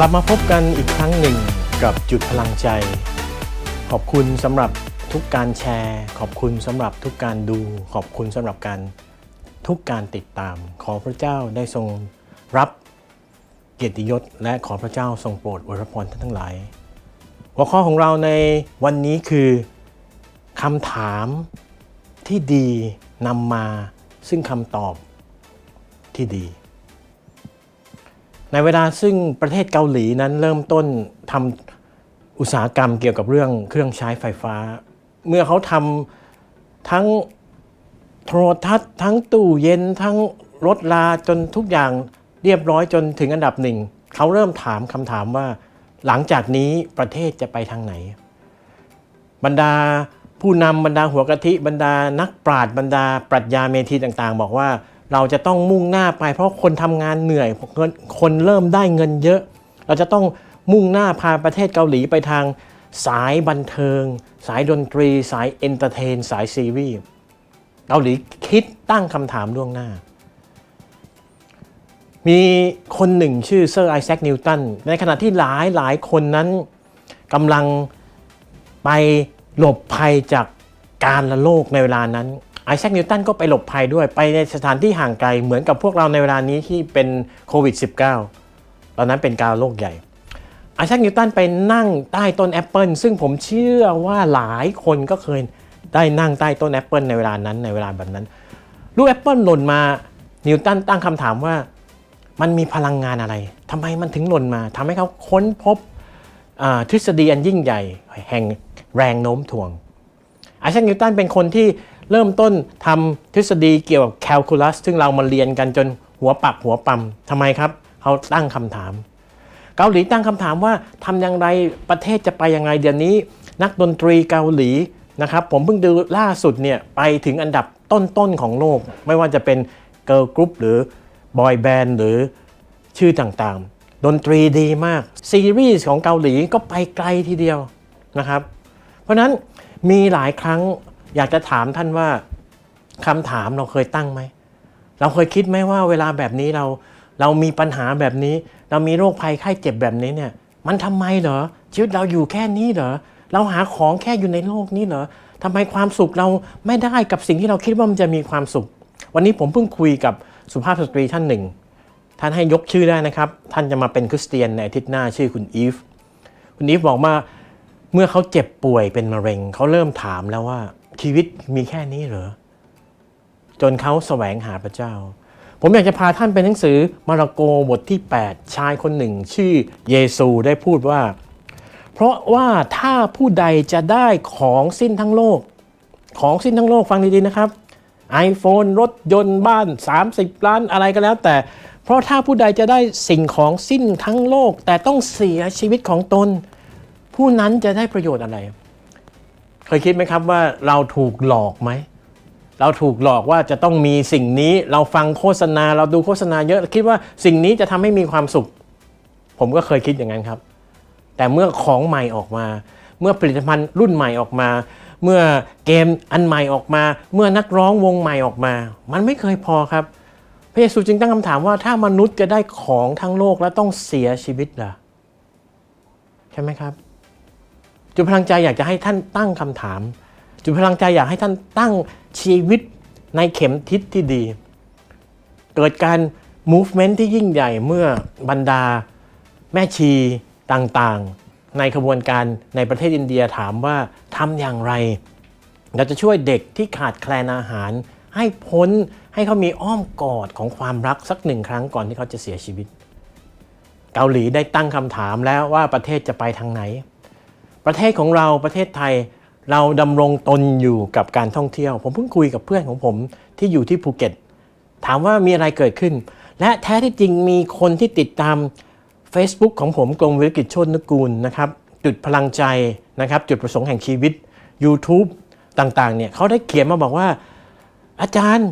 กลับมาพบกันอีกครั้งหนึ่งกับจุดพลังใจ ขอบคุณสำหรับทุกการแชร์ ขอบคุณสำหรับทุกการดู ขอบคุณสำหรับการทุกการติดตาม ขอพระเจ้าได้ทรงรับเกียรติยศ และขอพระเจ้าทรงโปรดอวยพรท่านทั้งหลาย หัวข้อของเราในวันนี้คือคำถามที่ดีนำมาซึ่งคำตอบที่ดี ในเวลาซึ่งประเทศเกาหลีนั้นเริ่มต้นทำอุตสาหกรรมเกี่ยวกับเรื่องเครื่องใช้ไฟฟ้า เมื่อเขาทำทั้งโทรทัศน์ ทั้งตู้เย็นทั้งรถลาจนทุกอย่างเรียบร้อยจนถึงอันดับหนึ่ง เขาเริ่มถามคำถามว่า หลังจากนี้ประเทศจะไปทางไหน บรรดาผู้นำบรรดาหัวกะทิบรรดานักปราชญ์บรรดาปรัชญาเมธีต่างๆ บอกว่า เราจะต้องมุ่งหน้าไป เพราะคนทำงานเหนื่อยเงินคนเริ่มได้เงินเยอะ เราจะต้องมุ่งหน้าพาประเทศเกาหลีไปทางสายบันเทิง สายดนตรี สายเอนเตอร์เทน สายซีรีส์เกาหลีคิดตั้งคำถามล่วงหน้า มีคนหนึ่งชื่อเซอร์ไอแซคนิวตันในขณะที่หลายหลายคนนั้นกำลังไปหลบภัยจากการละโลกในเวลานั้น ไอแซคนิวตันก็ไปหลบภัยด้วยไปในสถานที่ห่างไกลเหมือนกับพวกเราในเวลานี้ที่เป็นโควิด -19 ตอนนั้นเป็นการโลกใหญ่ไอแซคนิวตันไปนั่งใต้ต้นแอปเปิลซึ่งผมเชื่อว่าหลายคนก็เคยได้นั่งใต้ต้นแอปเปิลในเวลานั้นในเวลาแบบนั้น ลูกแอปเปิลหล่นมานิวตันตั้งคำถามว่ามันมีพลังงานอะไรทำไมมันถึงหล่นมาทำให้เขาค้นพบทฤษฎีอันยิ่งใหญ่แห่งแรงโน้มถ่วงไอแซคนิวตันเป็นคนที่ เริ่มต้นทำทฤษฎีเกี่ยวกับแคลคูลัสซึ่งเรามาเรียนกันจนหัวปักหัวปั๊มทำไมครับเขาตั้งคำถาม เกาหลีตั้งคำถามว่าทำอย่างไรประเทศจะไปยังไงเดี๋ยวนี้ นักดนตรีเกาหลีนะครับผมเพิ่งดูล่าสุดเนี่ยไปถึงอันดับต้นๆของโลก ไม่ว่าจะเป็นเกิร์ลกรุ๊ปหรือบอยแบนด์หรือชื่อต่างๆ ดนตรีดีมาก ซีรีส์ของเกาหลีก็ไปไกลทีเดียวนะครับ เพราะนั้นมีหลายครั้ง อยากจะถามท่านว่าคำถามเราเคยตั้งไหม เราเคยคิดไหมว่าเวลาแบบนี้เราเรามีปัญหาแบบนี้ เรามีโรคภัยไข้เจ็บแบบนี้เนี่ยมันทำไมเหรอชีวิตเราอยู่แค่นี้เหรอเราหาของแค่อยู่ในโลกนี้เหรอทำไมความสุขเราไม่ได้กับสิ่งที่เราคิดว่ามันจะมีความสุข วันนี้ผมเพิ่งคุยกับสุภาพสตรีท่านหนึ่ง ท่านให้ยกชื่อได้นะครับ ท่านจะมาเป็นคริสเตียนในอาทิตย์หน้าชื่อคุณอีฟ คุณอีฟบอกว่าเมื่อเขาเจ็บป่วยเป็นมะเร็งเขาเริ่มถามแล้วว่า ชีวิตมีแค่นี้เหรอ จนเขาแสวงหาพระเจ้า ผมอยากจะพาท่านไปหนังสือมาระโกบทที่ 8 ชายคนหนึ่ง ชื่อเยซูได้พูดว่า เพราะว่าถ้าผู้ใดจะได้ของสิ้นทั้งโลก ของสิ้นทั้งโลกฟังดีๆนะครับ iPhone รถยนต์บ้าน 30 ล้านอะไรก็แล้วแต่ เพราะถ้าผู้ใดจะได้สิ่งของสิ้นทั้งโลก แต่ต้องเสียชีวิตของตน ผู้นั้นจะได้ประโยชน์อะไร เคยคิดไหมครับว่าเราถูกหลอกไหม เราถูกหลอกว่าจะต้องมีสิ่งนี้ เราฟังโฆษณา เราดูโฆษณาเยอะ คิดว่าสิ่งนี้จะทำให้มีความสุข ผมก็เคยคิดอย่างนั้นครับ แต่เมื่อของใหม่ออกมา เมื่อผลิตภัณฑ์รุ่นใหม่ออกมา เมื่อเกมอันใหม่ออกมา เมื่อนักร้องวงใหม่ออกมา มันไม่เคยพอครับ พระเยซูจึงตั้งคำถามว่าถ้ามนุษย์จะได้ของทั้งโลกแล้วต้องเสียชีวิตล่ะใช่ไหมครับ จุดพลังใจอยากจะให้ท่านตั้งคำถาม จุดพลังใจอยากให้ท่านตั้งชีวิตในเข็มทิศที่ดี เกิดการ movement ที่ยิ่งใหญ่เมื่อบรรดาแม่ชีต่างๆ ในขบวนการในประเทศอินเดียถามว่าทำอย่างไร เราจะช่วยเด็กที่ขาดแคลนอาหาร ให้พ้นให้เขามีอ้อมกอดของความรักสักหนึ่งครั้งก่อนที่เขาจะเสียชีวิต เกาหลีได้ตั้งคำถามแล้วว่าประเทศจะไปทางไหน ประเทศของเราประเทศไทย เราดำรงตนอยู่กับการท่องเที่ยว ผมเพิ่งคุยกับเพื่อนของผมที่อยู่ที่ภูเก็ต ถามว่ามีอะไรเกิดขึ้น และแท้ที่จริงมีคนที่ติดตาม Facebook ของผมกรมวิกิจชนนุกูลนะครับจุดพลังใจนะครับ จุดประสงค์แห่งชีวิต YouTube ต่างๆเนี่ยเขาได้เขียนมาบอกว่า อาจารย์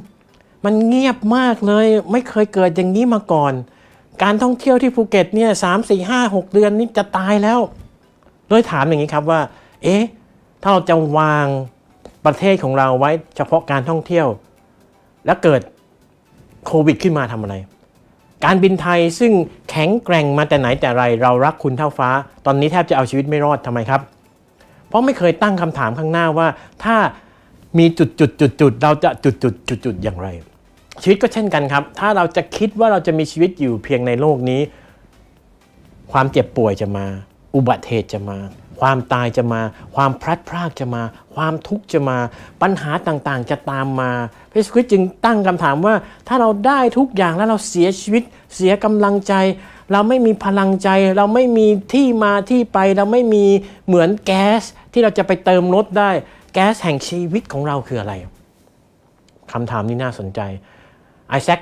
มันเงียบมากเลย ไม่เคยเกิดอย่างนี้มาก่อน การท่องเที่ยวที่ภูเก็ตเนี่ยสามสี่ห้าหกเดือนนี้จะตายแล้ว เลยถามอย่างนี้ครับว่า เอ๊ะ ถ้าเราจะวางประเทศของเราไว้เฉพาะการท่องเที่ยว แล้วเกิดโควิดขึ้นมาทำอะไร การบินไทยซึ่งแข็งแกร่งมาแต่ไหนแต่ไร เรารักคุณเท่าฟ้า ตอนนี้แทบจะเอาชีวิตไม่รอดทำไมครับ เพราะไม่เคยตั้งคำถามข้างหน้าว่า ถ้ามีจุดจุดจุดจุดๆเราจะจุดจุดจุดจุดๆอย่างไร ชีวิตก็เช่นกันครับ ถ้าเราจะคิดว่าเราจะมีชีวิตอยู่เพียงในโลกนี้ ความเจ็บป่วยจะมา อุบัติเหตุจะมา ความตายจะมา ความพลัดพรากจะมา ความทุกข์จะมา ปัญหาต่างๆจะตามมาพระเยซูคริสต์จึงตั้งคำถามว่า ถ้าเราได้ทุกอย่างแล้วเราเสียชีวิต เสียกำลังใจ เราไม่มีพลังใจ เราไม่มีที่มาที่ไป เราไม่มีเหมือนแก๊ส ที่เราจะไปเติมรถได้ แก๊สแห่งชีวิตของเราคืออะไรคำถามนี้น่าสนใจไอแซค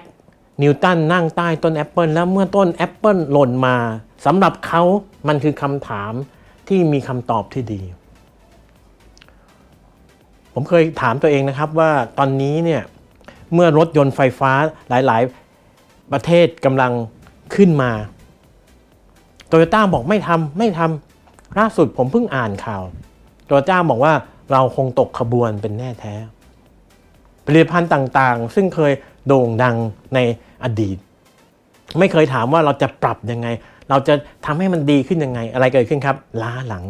นิวตันนั่งใต้ต้นแอปเปิลแล้วเมื่อต้นแอปเปิลหล่นมา สำหรับเขามันคือคำถามที่มีคำตอบที่ดี ผมเคยถามตัวเองนะครับว่าตอนนี้เนี่ยเมื่อรถยนต์ไฟฟ้าหลาย ๆ ประเทศกำลังขึ้นมาโตโยต้าบอกไม่ทำไม่ทำล่าสุดผมเพิ่งอ่านข่าวโตโยต้าบอกว่าเราคงตกขบวนเป็นแน่แท้ ผลิตภัณฑ์ต่าง ๆ ซึ่งเคยโด่งดังในอดีต ไม่เคยถามว่าเราจะปรับยังไง เราจะทำให้มันดีขึ้นยังไง อะไรเกิดขึ้นครับ ล้าหลัง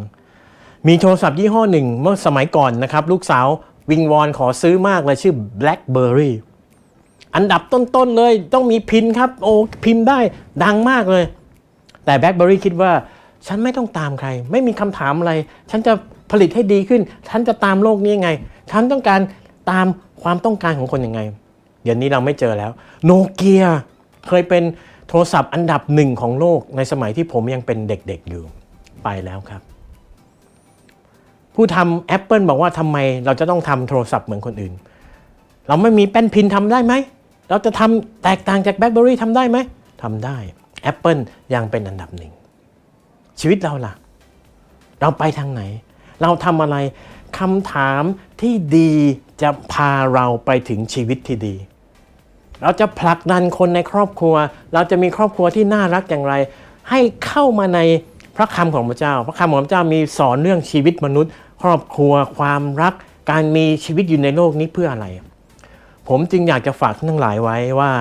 มีโทรศัพท์ยี่ห้อหนึ่งเมื่อสมัยก่อนนะครับ ลูกสาววิงวอนขอซื้อมากเลยชื่อ BlackBerry อันดับต้นๆเลยต้องมีพินครับ โอ้พิมพ์ได้ดังมากเลย แต่ BlackBerry คิดว่า ฉันไม่ต้องตามใคร ไม่มีคำถามอะไร ฉันจะผลิตให้ดีขึ้น ฉันจะตามโลกนี้ยังไง ฉันต้องการตามความต้องการของคนยังไง เดี๋ยวนี้เราไม่เจอแล้วโนเกียเคยเป็น โทรศัพท์อันดับหนึ่งของโลกในสมัยที่ผมยังเป็นเด็กๆอยู่ไปแล้วครับ ผู้ทำ Apple บอกว่าทำไมเราจะต้องทำโทรศัพท์เหมือนคนอื่น เราไม่มีแป้นพินทำได้ไหม เราจะทำแตกต่างจาก BlackBerry ทำได้ไหมทำได้ Apple ยังเป็นอันดับหนึ่งชีวิตเราล่ะ เราไปทางไหน เราทำอะไรคำถามที่ดีจะพาเราไปถึงชีวิตที่ดี เราจะผลักดันคนในครอบครัว เราจะมีครอบครัวที่น่ารักอย่างไร ให้เข้ามาในพระคำของพระเจ้า พระคำของพระเจ้ามีสอนเรื่องชีวิตมนุษย์ ครอบครัว ความรัก การมีชีวิตอยู่ในโลกนี้เพื่ออะไร ผมจึงอยากจะฝากท่านทั้งหลายไว้ว่า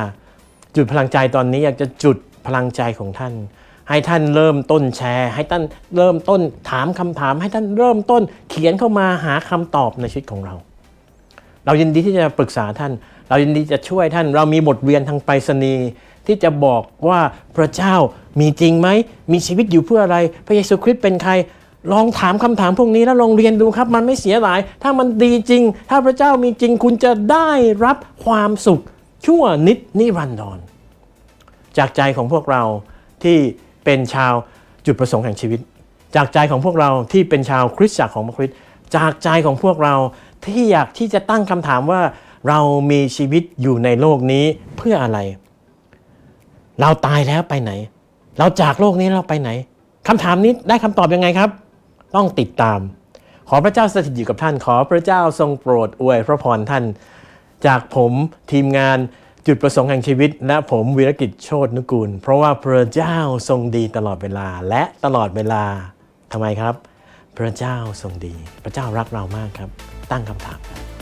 จุดพลังใจตอนนี้อยากจะจุดพลังใจของท่าน ให้ท่านเริ่มต้นแชร์ ให้ท่านเริ่มต้นถามคำถาม ให้ท่านเริ่มต้นเขียนเข้ามาหาคำตอบในชีวิตของเรา เรายินดีที่จะปรึกษาท่าน เรายินดีจะช่วยท่าน เรามีบทเรียนทางไปรษณีย์ที่จะบอกว่าพระเจ้ามีจริงไหม มีชีวิตอยู่เพื่ออะไร พระเยซูคริสต์เป็นใคร ลองถามคำถามพวกนี้แล้วลองเรียนดูครับ มันไม่เสียหลาย ถ้ามันดีจริง ถ้าพระเจ้ามีจริงคุณจะได้รับความสุข ชั่วนิดนิรันดร จากใจของพวกเราที่เป็นชาวจุดประสงค์แห่งชีวิต จากใจของพวกเราที่เป็นชาวคริสตจักรของพระคริสต์จากใจของพวกเรา ที่อยากที่จะตั้งคำถามว่า เรามีชีวิตอยู่ในโลกนี้เพื่ออะไร เราตายแล้วไปไหน เราจากโลกนี้เราไปไหนคำถามนี้ได้คำตอบยังไงครับ ต้องติดตาม ขอพระเจ้าสถิตอยู่กับท่าน ขอพระเจ้าทรงโปรดอวยพระพรท่าน จากผมทีมงานจุดประสงค์แห่งชีวิต และผมวีรกิจโชตนุกูล เพราะว่าพระเจ้าทรงดีตลอดเวลาและตลอดเวลาทำไมครับ พระเจ้าทรงดี พระเจ้ารักเรามากครับ ตั้งคำถามครับ